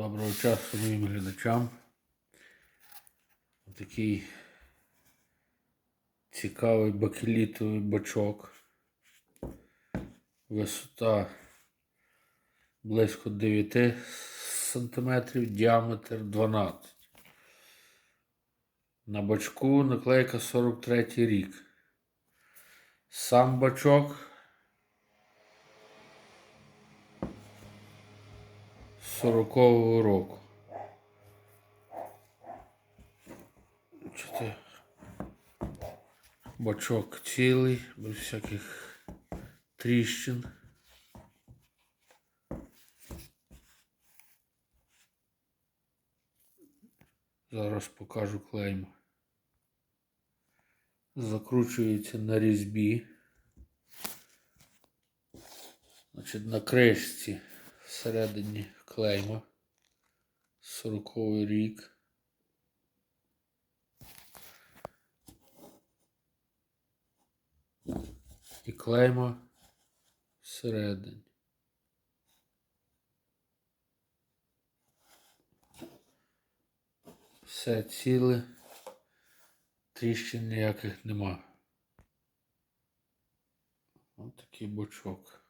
Доброго часу моїм глядачам. Такий цікавий бакелітовий бачок. Висота близько 9 см, діаметр 12 На бачку наклейка 43 рік. Сам бачок 40-го року. Бачите, бачок цілий, без всяких тріщин. Зараз покажу клейм. Закручується на різьбі. Значить, на кришці всередині клейма. 40 рік. І клейма всередині. Все ціле, тріщин ніяких нема. Ось такий бочок.